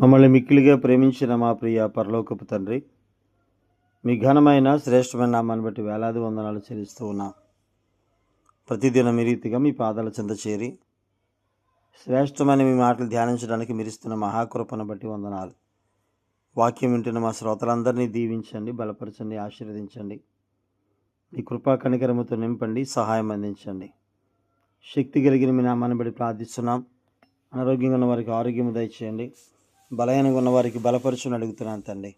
మమ్మల్ని మిక్కిలిగా ప్రేమించిన మా ప్రియ పరలోకపు తండ్రి మీ ఘనమైన శ్రేష్టమైన నామాన్ని బట్టి వేలాది వందనాలు చెల్లిస్తూ ఉన్నాం. ప్రతిదినం మీ రీతిగా మీ పాదాల చెంత చేరి శ్రేష్టమైన మీ మాటలు ధ్యానించడానికి మీరిస్తున్న మహాకృపను బట్టి వందనాలు. వాక్యం వింటున్న మా శ్రోతలందరినీ దీవించండి బలపరచండి ఆశీర్వదించండి. మీ కృపా కనికరముతో నింపండి సహాయం అందించండి. శక్తి కలిగిన మీ నామాన్ని బట్టి ప్రార్థిస్తున్నాం. అనారోగ్యంగా ఉన్న వారికి ఆరోగ్యం దయచేయండి. బలహీనంగా ఉన్న వారికి బలపరచుని అడుగుతున్నాను తండ్రి.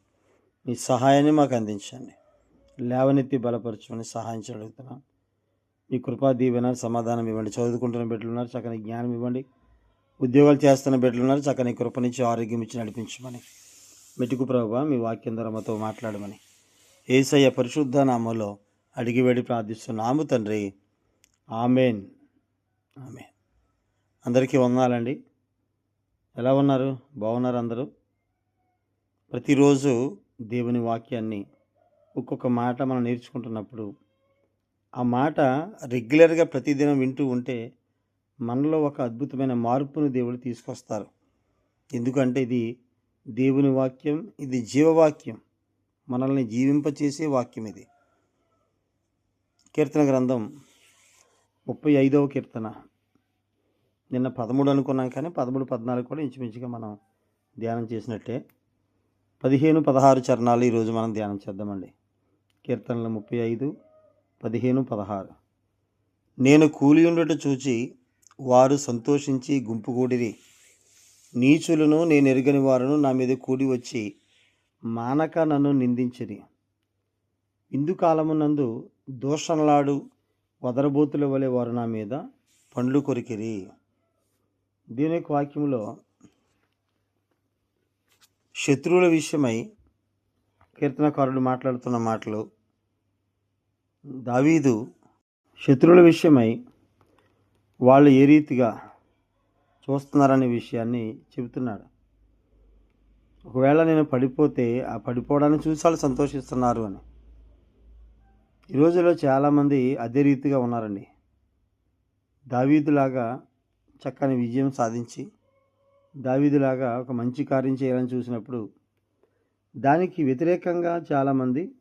మీ సహాయాన్ని మాకు అందించండి. లేవనెత్తి బలపరచుమని సహాయం అడుగుతున్నాను. మీ కృపా దీవెన సమాధానం ఇవ్వండి. చదువుకుంటున్న బిడ్డలు ఉన్నారు చక్కని జ్ఞానం ఇవ్వండి. ఉద్యోగాలు చేస్తున్న బిడ్డలు ఉన్నారు చక్కని కృపనిచ్చి ఆరోగ్యం ఇచ్చి నడిపించమని. మెటుకు ప్రభు మీ వాక్యం ద్వారా మాతో మాట్లాడమని. ఏసయ్య పరిశుద్ధ నామంలో అడిగి వేడి ప్రార్థిస్తున్నాము తండ్రి. ఆమెన్. ఆమెన్. అందరికీ వందాలండి ఎలా ఉన్నారు? బాగున్నారు అందరూ? ప్రతిరోజు దేవుని వాక్యాన్ని ఒక్కొక్క మాట మనం నేర్చుకుంటున్నప్పుడు ఆ మాట రెగ్యులర్గా ప్రతిదినం వింటూ ఉంటే మనలో ఒక అద్భుతమైన మార్పును దేవుడు తీసుకొస్తారు. ఎందుకంటే ఇది దేవుని వాక్యం ఇది జీవవాక్యం. మనల్ని జీవింపచేసే వాక్యం ఇది. కీర్తన గ్రంథం ముప్పై ఐదవ కీర్తన. నిన్న పదమూడు అనుకున్నాం కానీ పదమూడు పద్నాలుగు కూడా ఇంచుమించుగా మనం ధ్యానం చేసినట్టే. పదిహేను పదహారు చరణాలు ఈరోజు మనం ధ్యానం చేద్దామండి. కీర్తనలు ముప్పై ఐదు పదిహేను పదహారు. నేను కూలి ఉండట చూచి వారు సంతోషించి గుంపుకూడిరి నీచులను నేను ఎరుగని వారును నా మీద కూడి వచ్చి మానక నన్ను నిందించిరి. ఇందుకాలమునందు దూషణలాడు వదరబోతుల వలె వారు నా మీద పండ్లు కొరికిరి. దీని యొక్క వాక్యంలో శత్రువుల విషయమై కీర్తనకారుడు మాట్లాడుతున్న మాటలు. దావీదు శత్రువుల విషయమై వాళ్ళు ఏ రీతిగా చూస్తున్నారనే విషయాన్ని చెబుతున్నాడు. ఒకవేళ నేను పడిపోతే ఆ పడిపోవడాన్ని చూసి వాళ్ళు సంతోషిస్తున్నారు అని. ఈ రోజుల్లో చాలామంది అదే రీతిగా ఉన్నారండి. దావీదులాగా చక్కని విజయం సాధించి దావీదులాగా ఒక మంచి కార్యం చేయాలని చూసినప్పుడు దానికి వ్యతిరేకంగా చాలామంది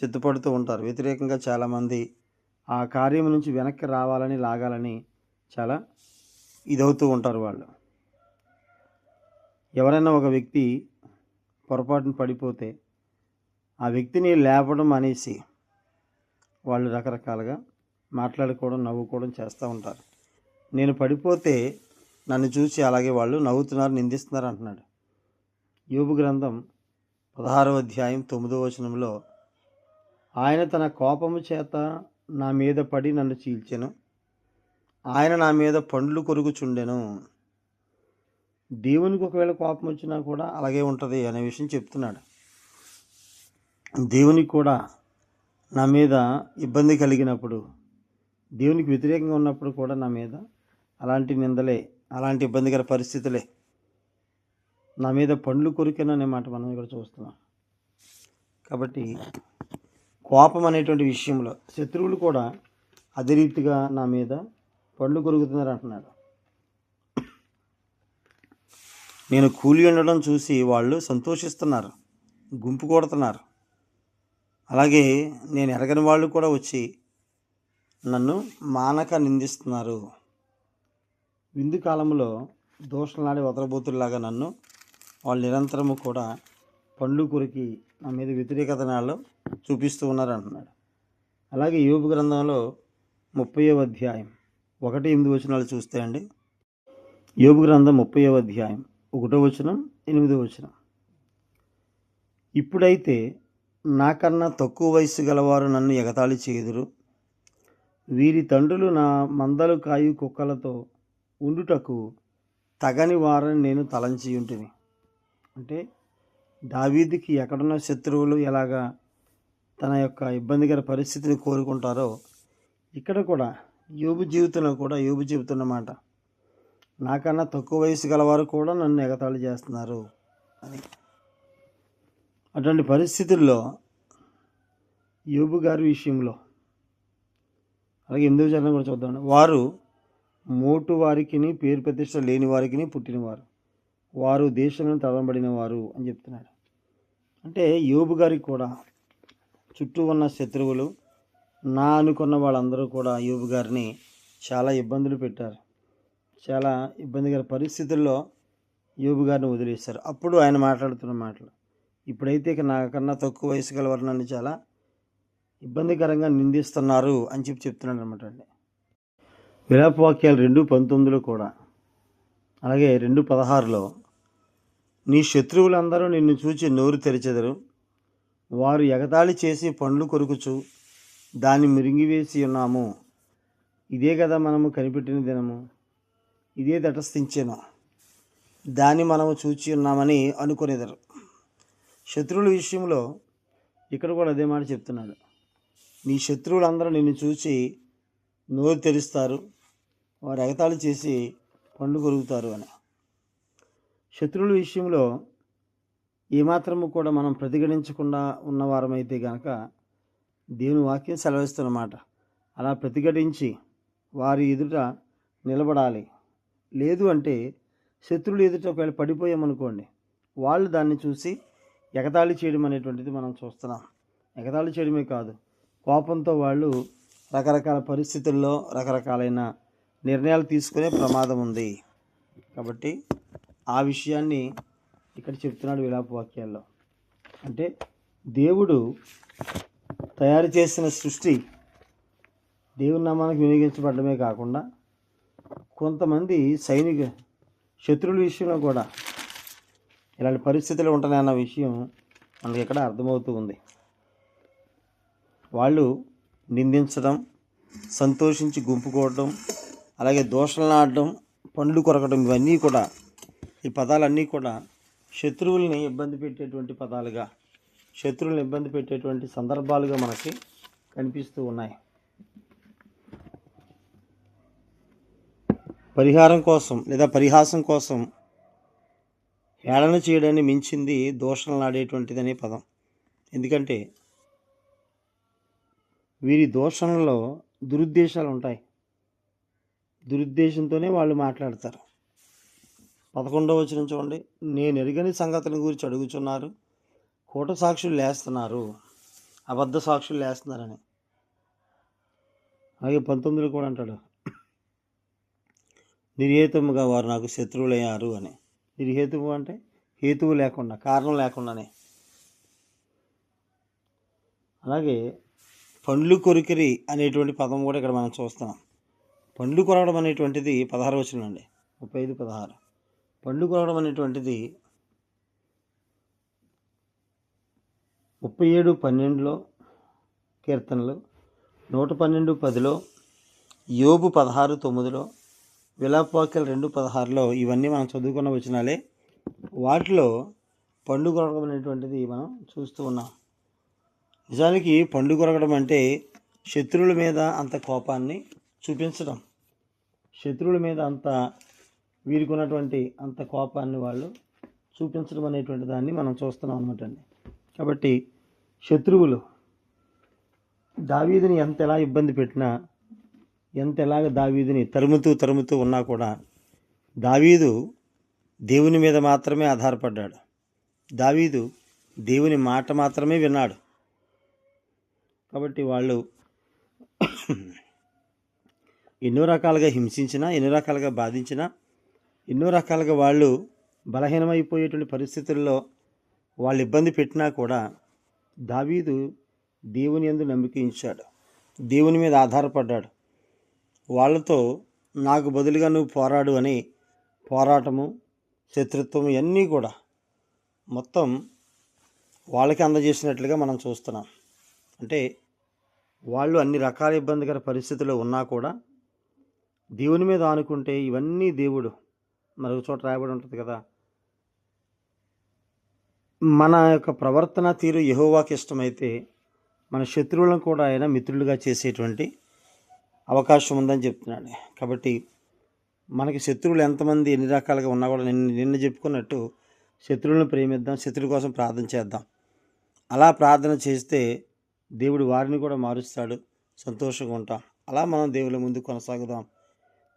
సిద్ధపడుతూ ఉంటారు. వ్యతిరేకంగా చాలామంది ఆ కార్యం నుంచి వెనక్కి రావాలని లాగాలని చాలా ఇదవుతూ ఉంటారు వాళ్ళు. ఎవరైనా ఒక వ్యక్తి పొరపాటున పడిపోతే ఆ వ్యక్తిని లేపడం అనేసి వాళ్ళు రకరకాలుగా మాట్లాడుకోవడం నవ్వుకోవడం చేస్తూ ఉంటారు. నేను పడిపోతే నన్ను చూసి అలాగే వాళ్ళు నవ్వుతున్నారు నిందిస్తున్నారు అంటున్నాడు. యోబు గ్రంథం పదహారవ అధ్యాయం తొమ్మిదవ వచనంలో ఆయన తన కోపము చేత నా మీద పడి నన్ను చీల్చెను. ఆయన నా మీద పండ్లు కొరుకుచుండెను. దేవునికి ఒకవేళ కోపం వచ్చినా కూడా అలాగే ఉంటుంది అనే విషయం చెప్తున్నాడు. దేవునికి కూడా నా మీద ఇబ్బంది కలిగినప్పుడు దేవునికి వ్యతిరేకంగా ఉన్నప్పుడు కూడా నా మీద అలాంటి నిందలే అలాంటి ఇబ్బందికర పరిస్థితులే. నా మీద పండ్లు కొరికెను అనే మాట మనం ఇక్కడ చూస్తున్నాం. కాబట్టి కోపం అనేటువంటి విషయంలో శత్రువులు కూడా అదే రీతిగా నా మీద పండ్లు కొరుకుతున్నారు అంటున్నాడు. నేను కూలి ఉండడం చూసి వాళ్ళు సంతోషిస్తున్నారు గుంపు కొడుతున్నారు. అలాగే నేను ఎరగని వాళ్ళు కూడా వచ్చి నన్ను మానక నిందిస్తున్నారు. విందు కాలంలో దోషలాడి వదరబోతుల్లాగా నన్ను వాళ్ళు నిరంతరము కూడా పండ్లు కొరికి నా మీద వ్యతిరేకత నాలో చూపిస్తూ ఉన్నారు అంటున్నాడు అలాగే యోగు గ్రంథంలో ముప్పయో అధ్యాయం ఒకటి ఎనిమిది వచనాలు చూస్తే అండి. యోగు గ్రంథం ముప్పయో అధ్యాయం ఒకటో వచనం ఎనిమిదో వచనం. ఇప్పుడైతే నాకన్నా తక్కువ వయసు గలవారు నన్ను ఎగతాళి చేయుదురు. వీరి తండ్రులు నా మందలు కాయు కుక్కలతో ఉండుటకు తగని వారని నేను తలంచి ఉంటిని అంటే దావీదికి ఎక్కడున్న శత్రువులు ఎలాగా తన యొక్క ఇబ్బందికర పరిస్థితిని కోరుకుంటారో ఇక్కడ కూడా యోబు జీవితంలో కూడా యోబు చెబుతున్నమాట. నాకన్నా తక్కువ వయసు గలవారు కూడా నన్ను ఎగతాళి చేస్తున్నారు అని. అటువంటి పరిస్థితుల్లో యోబు గారి విషయంలో అలాగే ఎనిమిదవ చరణం కూడా చూద్దాం వారు మోటు వారికిని పేరు ప్రతిష్ట లేని వారికిని పుట్టినవారు. వారు దేశంలో తరబడిన వారు అని చెప్తున్నాడు అంటే యోబు గారికి కూడా చుట్టూ ఉన్న శత్రువులు నా అనుకున్న వాళ్ళందరూ కూడా యోబు గారిని చాలా ఇబ్బందులు పెట్టారు. చాలా ఇబ్బందికర పరిస్థితుల్లో యోబు గారిని వదిలేశారు. అప్పుడు ఆయన మాట్లాడుతున్న మాటలు ఇప్పుడైతే ఇక నాకన్నా తక్కువ వయసు గల వర్ణాన్ని నన్ను చాలా ఇబ్బందికరంగా నిందిస్తున్నారు అని చెప్పి చెప్తున్నాడు అనమాట అండి. విలాపవాక్యాలు రెండు పంతొమ్మిదిలో కూడా అలాగే రెండు పదహారులో నీ శత్రువులందరూ నిన్ను చూచి నోరు తెరిచెదరు. వారు ఎగతాళి చేసి పండ్లు కొరుకుచు దాన్ని మురిగివేసి ఉన్నాము. ఇదే కదా మనము కనిపెట్టిన దినము. ఇదే తటస్థించాను. దాన్ని మనము చూచి ఉన్నామని అనుకునేదారు. శత్రువుల విషయంలో ఇక్కడ కూడా అదే మాట చెప్తున్నాడు. నీ శత్రువులందరూ నిన్ను చూసి నోరు తెరుస్తారు. వారు ఎగతాళి చేసి పండు కొరుగుతారు అని. శత్రువుల విషయంలో ఏమాత్రము కూడా మనం ప్రతిఘటించకుండా ఉన్నవారమైతే గనక దేవుని వాక్యం సెలవిస్తున్నమాట. అలా ప్రతిఘటించి వారి ఎదుట నిలబడాలి. లేదు అంటే శత్రువులు ఎదుట ఒకవేళ పడిపోయామనుకోండి వాళ్ళు దాన్ని చూసి ఎగతాళి చేయడం అనేటువంటిది మనం చూస్తున్నాం. ఎగతాళి చేయడమే కాదు కోపంతో వాళ్ళు రకరకాల పరిస్థితుల్లో రకరకాలైన నిర్ణయాలు తీసుకునే ప్రమాదం ఉంది. కాబట్టి ఆ విషయాన్ని ఇక్కడ చెప్తున్నాడు విలాప వాక్యాల్లో. అంటే దేవుడు తయారు చేసిన సృష్టి దేవుని నామానికి వినియోగించబడమే కాకుండా కొంతమంది సైనిక శత్రువుల విషయంలో కూడా ఇలాంటి పరిస్థితులు ఉంటున్నాయన్న విషయం మనకి ఇక్కడ అర్థమవుతూ ఉంది. వాళ్ళు నిందించడం సంతోషించి గుంపుకోవడం అలాగే దోషలు ఆడడం పండ్లు కొరకడం ఇవన్నీ కూడా ఈ పదాలన్నీ కూడా శత్రువుల్ని ఇబ్బంది పెట్టేటువంటి పదాలుగా శత్రువులను ఇబ్బంది పెట్టేటువంటి సందర్భాలుగా మనకి కనిపిస్తూ ఉన్నాయి. పరిహారం కోసం లేదా పరిహాసం కోసం హేళన చేయడాన్ని మించింది దోషణలు ఆడేటువంటిదనే పదం. ఎందుకంటే వీరి దోషణలో దురుద్దేశాలు ఉంటాయి. దురుద్దేశంతోనే వాళ్ళు మాట్లాడతారు. పదకొండవ వచ్చిన చూడండి. నేను ఎరగని సంగతుల గురించి అడుగుచున్నారు. కూట సాక్షులు లేస్తున్నారు. అబద్ధ సాక్షులు లేస్తున్నారని. అలాగే పంతొమ్మిదిలో కూడా అంటాడు. నిర్హేతుముగా వారు నాకు శత్రువులయ్యారు అని. నిర్హేతువు అంటే హేతువు లేకుండా కారణం లేకుండానే. అలాగే పండ్లు కొరికిరి అనేటువంటి పదం కూడా ఇక్కడ మనం చూస్తున్నాం. పండ్లు కొరవడం అనేటువంటిది పదహారు వచ్చిన అండి ముప్పై ఐదు పదహారు. పండ్లు కొరవడం అనేటువంటిది ముప్పై ఏడు పన్నెండులో కీర్తనలు నూట పన్నెండు పదిలో యోబు పదహారు తొమ్మిదిలో విలాపాకలు రెండు పదహారులో ఇవన్నీ మనం చదువుకున్న వచనాలే. వాటిలో పండు కొరగడం అనేటువంటిది మనం చూస్తూ ఉన్నాం. నిజానికి పండు కొరగడం అంటే శత్రువుల మీద అంత కోపాన్ని చూపించడం. శత్రువుల మీద అంత వీరికి ఉన్నటువంటి అంత కోపాన్ని వాళ్ళు చూపించడం అనేటువంటి దాన్ని మనం చూస్తున్నాం అనమాట అండి. కాబట్టి శత్రువులు దావీదుని ఎంత ఎలా ఇబ్బంది పెట్టినా ఎంత ఎలాగ దావీదుని తరుముతూ తరుముతూ ఉన్నా కూడా దావీదు దేవుని మీద మాత్రమే ఆధారపడ్డాడు. దావీదు దేవుని మాట మాత్రమే విన్నాడు. కాబట్టి వాళ్ళు ఎన్నో రకాలుగా హింసించినా ఎన్నో రకాలుగా బాధించినా ఎన్నో రకాలుగా వాళ్ళు బలహీనమైపోయేటువంటి పరిస్థితుల్లో వాళ్ళు ఇబ్బంది పెట్టినా కూడా దావీదు దేవుని యందు నమ్మకించాడు దేవుని మీద ఆధారపడ్డాడు. వాళ్ళతో నాకు బదులుగా నువ్వు పోరాడు అని పోరాటము శత్రుత్వం ఇవన్నీ కూడా మొత్తం వాళ్ళకి అందజేసినట్లుగా మనం చూస్తున్నాం. అంటే వాళ్ళు అన్ని రకాల ఇబ్బందికర పరిస్థితుల్లో ఉన్నా కూడా దేవుని మీద ఆనుకుంటే ఇవన్నీ దేవుడు మరొక చోట రాయబడి ఉంటుంది కదా. మన యొక్క ప్రవర్తన తీరు యహోవాకి ఇష్టమైతే మన శత్రువులను కూడా ఆయన మిత్రులుగా చేసేటువంటి అవకాశం ఉందని చెప్తున్నాడు. కాబట్టి మనకి శత్రువులు ఎంతమంది ఎన్ని రకాలుగా ఉన్నా కూడా నిన్న నిన్న చెప్పుకున్నట్టు శత్రువులను ప్రేమిద్దాం శత్రువుల కోసం ప్రార్థన చేద్దాం. అలా ప్రార్థన చేస్తే దేవుడు వారిని కూడా మారుస్తాడు. సంతోషంగా ఉంటాం. అలా మనం దేవుళ్ళ ముందు కొనసాగుదాం.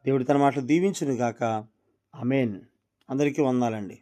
దేవుడు తన మాటలు దీవించునుగాక. అమేన్ అందరికీ వందాలండి.